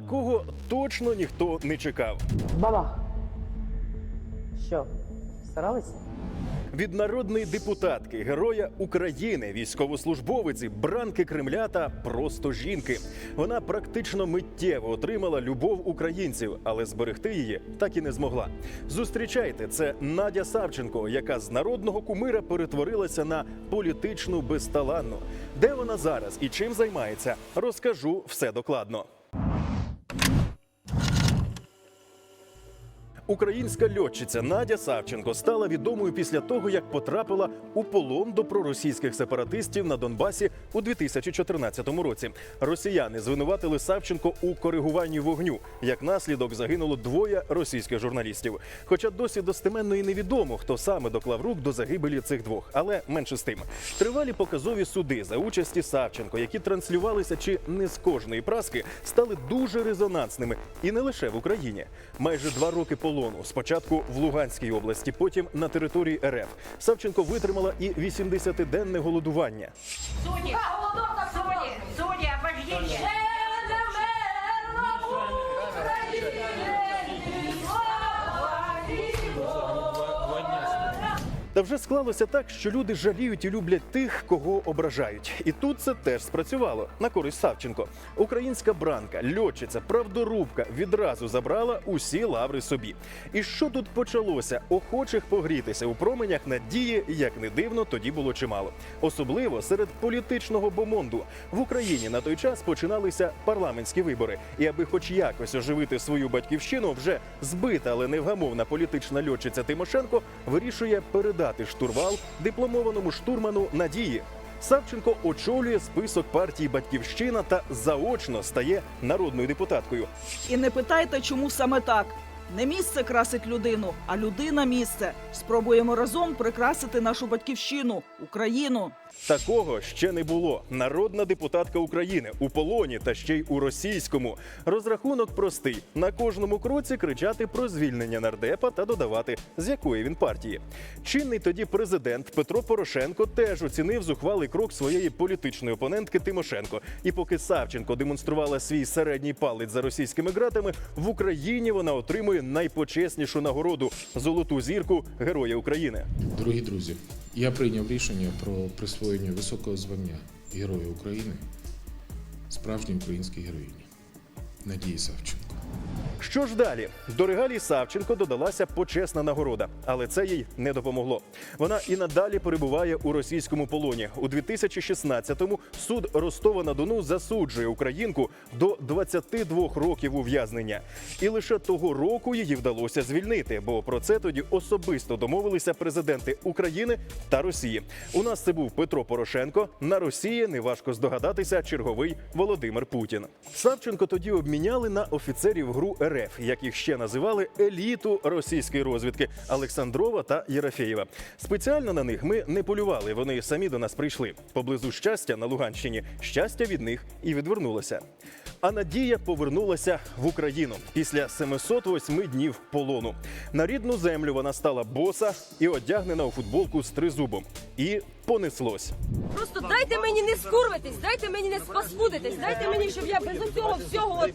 такого точно ніхто не чекав. Бабах. Що, старалися? Від народної депутатки, героя України, військовослужбовиці, бранки Кремля та просто жінки. Вона практично миттєво отримала любов українців, але зберегти її так і не змогла. Зустрічайте, це Надя Савченко, яка з народного кумира перетворилася на політичну безталанну. Де вона зараз і чим займається, розкажу все докладно. Українська льотчиця Надя Савченко стала відомою після того, як потрапила у полон до проросійських сепаратистів на Донбасі у 2014 році. Росіяни звинуватили Савченко у коригуванні вогню. Як наслідок загинуло двоє російських журналістів. Хоча досі достеменно і невідомо, хто саме доклав рук до загибелі цих двох, але менше з тим. Тривалі показові суди за участі Савченко, які транслювалися чи не з кожної праски, стали дуже резонансними і не лише в Україні. Майже два роки полону. Спочатку в Луганській області, потім на території РФ. Савченко витримала і 80-денне голодування. Судьи, судьи, судьи, обождите. Та вже склалося так, що люди жаліють і люблять тих, кого ображають. І тут це теж спрацювало на користь Савченко. Українська бранка, льотчиця, правдорубка відразу забрала усі лаври собі. І що тут почалося? Охочих погрітися у променях надії, як не дивно, тоді було чимало. Особливо серед політичного бомонду в Україні на той час починалися парламентські вибори. І аби хоч якось оживити свою батьківщину, вже збита, але невгамовна політична льотчиця Тимошенко вирішує передати штурвал дипломованому штурману Надії. Савченко очолює список партії Батьківщина та заочно стає народною депутаткою. І не питайте, чому саме так. Не місце красить людину, а людина місце. Спробуємо разом прикрасити нашу батьківщину, Україну. Такого ще не було. Народна депутатка України у полоні та ще й у російському. Розрахунок простий: на кожному кроці кричати про звільнення нардепа та додавати, з якої він партії. Чинний тоді президент Петро Порошенко теж оцінив зухвалий крок своєї політичної опонентки Тимошенко. І поки Савченко демонструвала свій середній палець за російськими ґратами, в Україні вона отримує найпочеснішу нагороду золоту зірку Героя України. Дорогі друзі, я прийняв рішення про присвоєння високого звання Героя України справжній українській героїні Надії Савченко. Що ж далі? До регалій Савченко додалася почесна нагорода, але це їй не допомогло. Вона і надалі перебуває у російському полоні. У 2016-му суд Ростова на Дону засуджує українку до 22 років ув'язнення. І лише того року її вдалося звільнити, бо про це тоді особисто домовилися президенти України та Росії. У нас це був Петро Порошенко. На Росії неважко здогадатися черговий Володимир Путін. Савченко тоді обміняли на офіцерів ГРУ РФ, як їх ще називали еліту російської розвідки Олександрова та Єрофєєва. Спеціально на них ми не полювали. Вони самі до нас прийшли. Поблизу щастя на Луганщині. Щастя від них і відвернулося. А Надія повернулася в Україну після 708 днів полону. На рідну землю вона стала боса і одягнена у футболку з тризубом. І понеслось. Просто дайте мені не скурвитись, дайте мені не спаскудитись, дайте мені, щоб я без цього всього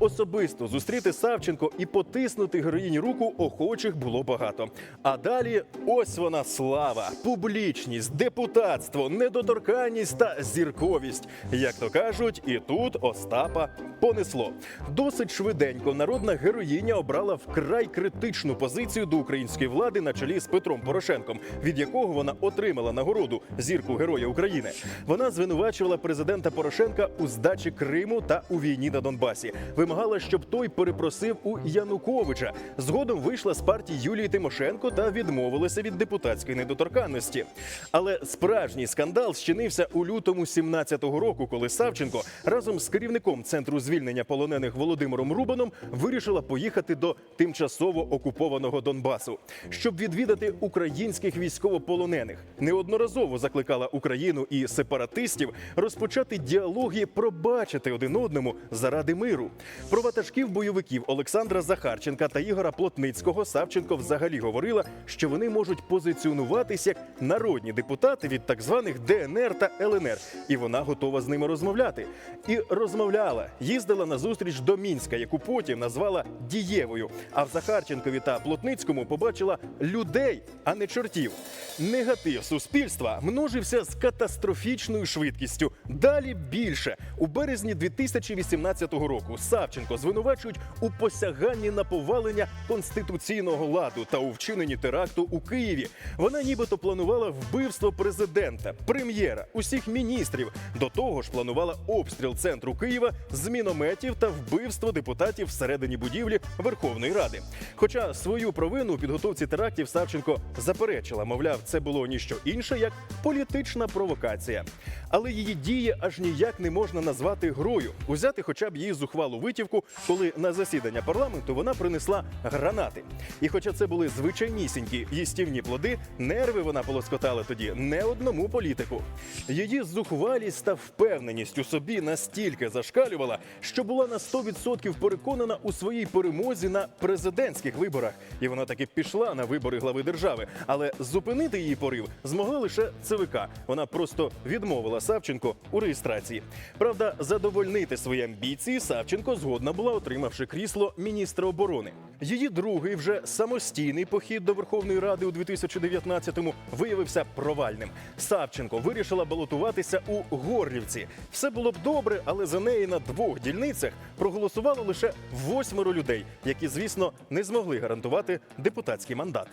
Особисто зустріти Савченко і потиснути героїні руку охочих було багато. А далі ось вона слава, публічність, депутатство, недоторканність та зірковість. Як то кажуть, і тут Остапа понесло. Досить швиденько народна героїня обрала вкрай критичну позицію до української влади на чолі з Петром Порошенком, від якого вона отримала нагороду зірку Героя України. Вона звинувачувала президента Порошенка у здачі Криму та у війні на Донбасі. Вимагала, щоб той перепросив у Януковича. Згодом вийшла з партії Юлії Тимошенко та відмовилася від депутатської недоторканності. Але справжній скандал щинився у лютому 17-го року, коли Савченко разом з керівником центру звільнення полонених Володимиром Рубаном вирішила поїхати до тимчасово окупованого Донбасу, щоб відвідати українських військовополонених. Неодноразово закликала Україну і сепаратистів розпочати діалог і пробачити один одному заради миру. Про ватажків бойовиків Олександра Захарченка та Ігора Плотницького Савченко взагалі говорила, що вони можуть позиціонуватися як народні депутати від так званих ДНР та ЛНР, і вона готова з ними розмовляти. І розмовляла, їздила на зустріч до Мінська, яку потім назвала дієвою. А в Захарченкові та Плотницькому побачила людей, а не чортів. Негатив суспільства множився з катастрофічною швидкістю. Далі більше у березні 2018 року Савченко звинувачують у посяганні на повалення конституційного ладу та у вчиненні теракту у Києві. Вона нібито планувала вбивство президента, прем'єра, усіх міністрів. До того ж, планувала обстріл центру Києва з мінометів та вбивство депутатів всередині будівлі Верховної Ради. Хоча свою провину у підготовці терактів Савченко заперечила, мовляв, це було ніщо інше як політична провокація. Але її дії аж ніяк не можна назвати грою. Узяти хоча б її зухвалу витівку, коли на засідання парламенту вона принесла гранати. І хоча це були звичайнісінькі їстівні плоди, нерви вона полоскотала тоді не одному політику. Її зухвалість та впевненість у собі настільки зашкалювала, що була на 100% переконана у своїй перемозі на президентських виборах. І вона таки пішла на вибори глави держави. Але зупинити її порив змогла лише ЦВК. Вона просто відмовила Савченко у реєстрації. Правда, задовольнити свої амбіції Савченко згодна була, отримавши крісло міністра оборони. Її другий вже самостійний похід до Верховної Ради у 2019-му виявився провальним. Савченко вирішила балотуватися у Горлівці. Все було б добре, але за неї на двох дільницях проголосувало лише восьмеро людей, які, звісно, не змогли гарантувати депутатський мандат.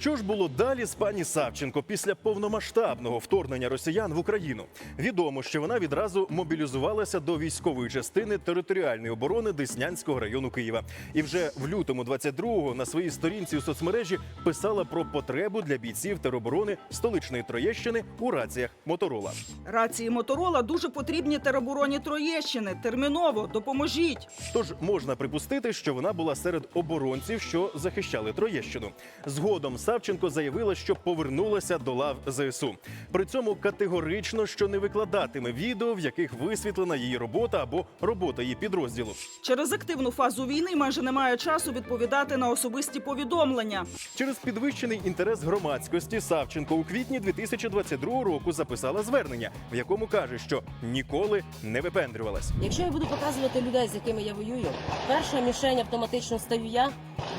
Що ж було далі з пані Савченко після повномасштабного вторгнення росіян в Україну? Відомо, що вона відразу мобілізувалася до військової частини територіальної оборони Деснянського району Києва. І вже в лютому 22-го на своїй сторінці у соцмережі писала про потребу для бійців тероборони столичної Троєщини у раціях Моторола. Рації Моторола дуже потрібні теробороні Троєщини. Терміново допоможіть. Тож можна припустити, що вона була серед оборонців, що захищали Троєщину. Згодом Савченко заявила, що повернулася до лав ЗСУ. При цьому категорично, що не викладатиме відео, в яких висвітлена її робота або робота її підрозділу. Через активну фазу війни майже немає часу відповідати на особисті повідомлення. Через підвищений інтерес громадськості Савченко у квітні 2022 року записала звернення, в якому каже, що ніколи не випендрювалась. Якщо я буду показувати людей, з якими я воюю, перша мішень автоматично стаю я,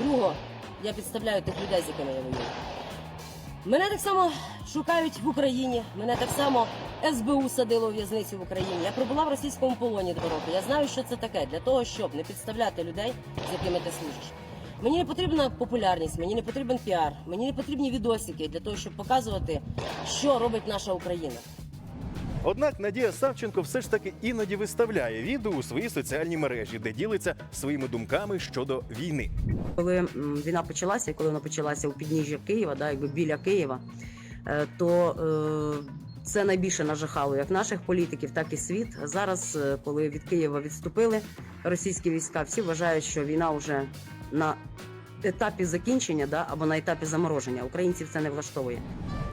друга я підставляю тих людей, з якими я воюю. Мене так само шукають в Україні, мене так само СБУ садило в в'язницю в Україні. Я пробула в російському полоні два роки. Я знаю, що це таке для того, щоб не підставляти людей, з якими ти служиш. Мені не потрібна популярність, мені не потрібен піар, мені не потрібні відосики для того, щоб показувати, що робить наша Україна. Однак Надія Савченко все ж таки іноді виставляє відео у свої соціальні мережі, де ділиться своїми думками щодо війни. Коли війна почалася, коли вона почалася у підніжжя Києва, да, якби біля Києва, е, то е, це найбільше нажахало як наших політиків, так і світ. Зараз, е, коли від Києва відступили російські війська, всі вважають, що війна вже на етапі закінчення, да, або на етапі замороження. Українців це не влаштовує.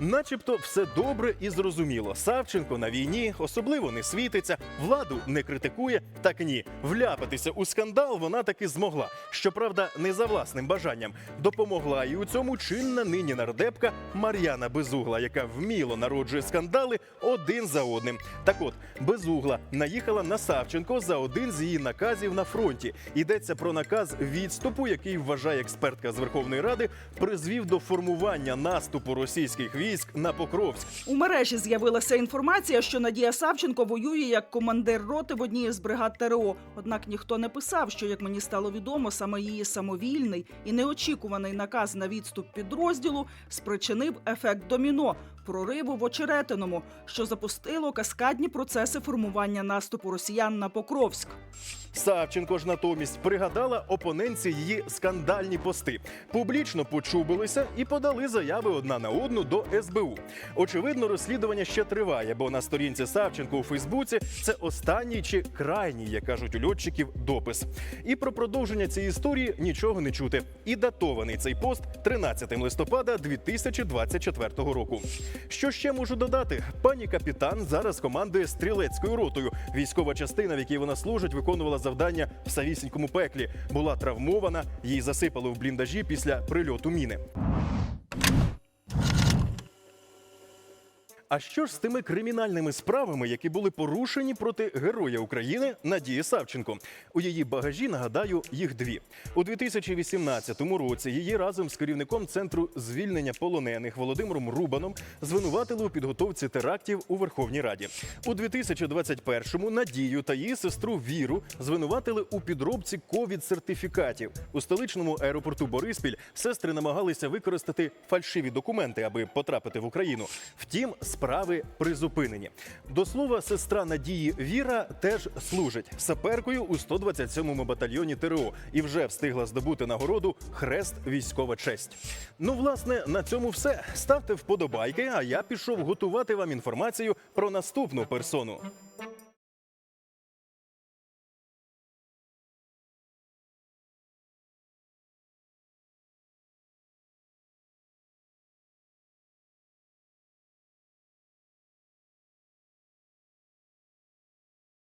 Начебто все добре і зрозуміло. Савченко на війні особливо не світиться, владу не критикує. Так ні, вляпатися у скандал вона таки змогла. Щоправда, не за власним бажанням. Допомогла і у цьому чинна нині нардепка Мар'яна Безугла, яка вміло народжує скандали один за одним. Так от, Безугла наїхала на Савченко за один з її наказів на фронті. Йдеться про наказ відступу, який вважає експертка з Верховної Ради, призвів до формування наступу російських військ на Покровськ. У мережі з'явилася інформація, що Надія Савченко воює як командир роти в одній з бригад ТРО. Однак ніхто не писав, що, як мені стало відомо, саме її самовільний і неочікуваний наказ на відступ підрозділу спричинив ефект доміно прориву в очеретиному, що запустило каскадні процеси формування наступу росіян на Покровськ. Савченко ж натомість пригадала опоненці її скандальні пости, публічно почубилися і подали заяви одна на одну до СБУ. Очевидно, розслідування ще триває, бо на сторінці Савченко у Фейсбуці це останній чи крайній, як кажуть у льотчиків, допис. І про продовження цієї історії нічого не чути. І датований цей пост 13 листопада 2024 року. Що ще можу додати? Пані капітан зараз командує стрілецькою ротою. Військова частина, в якій вона служить, виконувала завдання в самісінькому пеклі. Була травмована, її засипали в бліндажі після прильоту міни. А що ж з тими кримінальними справами, які були порушені проти героя України Надії Савченко? У її багажі нагадаю їх дві у 2018 році. Її разом з керівником центру звільнення полонених Володимиром Рубаном звинуватили у підготовці терактів у Верховній Раді. У 2021-му Надію та її сестру Віру звинуватили у підробці ковід-сертифікатів. У столичному аеропорту Бориспіль сестри намагалися використати фальшиві документи, аби потрапити в Україну. Втім, справи призупинені. До слова, сестра Надії Віра теж служить саперкою у 127-му батальйоні ТРО і вже встигла здобути нагороду Хрест військова честь. Ну, власне, на цьому все. Ставте вподобайки, а я пішов готувати вам інформацію про наступну персону.